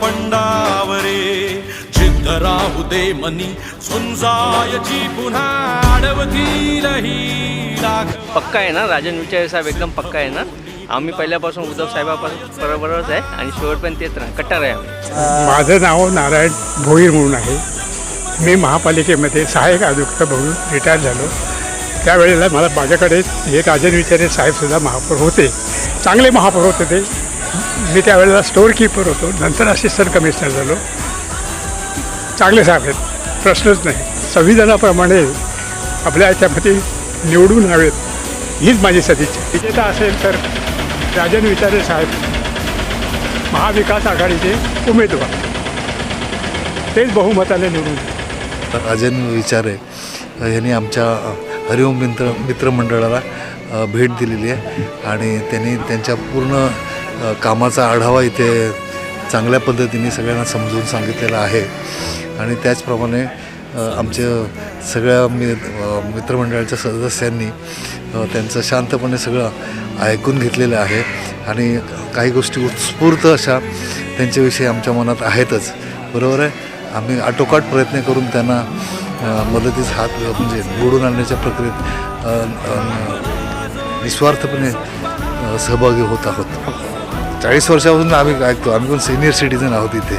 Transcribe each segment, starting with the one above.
पंडावरे जिद्द राहू दे मनी झुंजायची पुन्हा अडवतील ही लाग पक्का आहे ना? राजन विचारे साहेब एकदम पक्का आहे ना? आम्ही पहिल्यापासून उद्धव साहेबापासून बरोबरच आहे आणि शेवटपर्यंत तेच राहा कट्टर आहे आम्ही. माझं नाव नारायण भोईर म्हणून आहे. मी महापालिकेमध्ये सहाय्यक आयुक्त म्हणून रिटायर झालो. त्यावेळेला मला माझ्याकडे हे राजन विचारे साहेबसुद्धा महापौर होते. चांगले महापौर होते ते. मी त्यावेळेला स्टोअर कीपर होतो. नंतर असिस्टंट कमिशनर झालो. चांगले साहेब आहेत प्रश्नच नाही. संविधानाप्रमाणे आपल्या याच्यामध्ये निवडून हवेत हीच माझी सदिच्छा. विजेता असेल तर राजन विचारे साहेब महाविकास आघाडीचे उमेदवार. तेच बहुमताने निवडून राजन विचारे यांनी आमच्या हरिओम मित्र मित्रमंडळाला भेट दिलेली आहे. आणि त्यांनी त्यांच्या पूर्ण कामाचा आढावा इथे चांगल्या पद्धतीने सगळ्यांना समजून सांगितलेला आहे. आणि त्याचप्रमाणे आमच्या सगळ्या मि मित्रमंडळाच्या सदस्यांनी त्यांचं शांतपणे सगळं ऐकून घेतलेलं आहे. आणि काही गोष्टी उत्स्फूर्त अशा त्यांच्याविषयी आमच्या मनात आहेतच. बरोबर आहे? आम्ही आटोकाट प्रयत्न करून त्यांना मदतीस हात म्हणजे निवडून आणण्याच्या प्रक्रियेत निस्वार्थपणे सहभागी होत आहोत. चाळीस वर्षापासून आम्ही ऐकतो. आम्ही पण सिनियर सिटीजन आहोत इथे.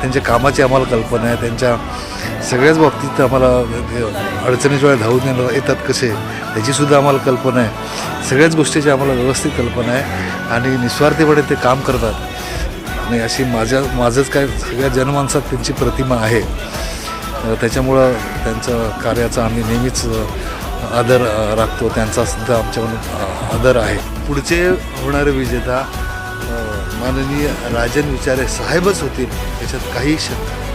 त्यांच्या कामाची आम्हाला कल्पना आहे. त्यांच्या सगळ्याच बाबतीत आम्हाला अडचणीच्या वेळा धावून येतात कसे? त्याचीसुद्धा आम्हाला कल्पना आहे. सगळ्याच गोष्टीची आम्हाला व्यवस्थित कल्पना आहे. आणि निस्वार्थीपणे ते काम करतात. आणि अशी माझ्या माझंच काय सगळ्या जनमानसात त्यांची प्रतिमा आहे. त्याच्यामुळं त्यांचं कार्याचा आम्ही नेहमीच आदर राखतो. त्यांचासुद्धा आमच्याकडून आदर आहे. पुढचे होणारे विजेता माननीय राजन विचारे साहेबच होतील याच्यात काही शंका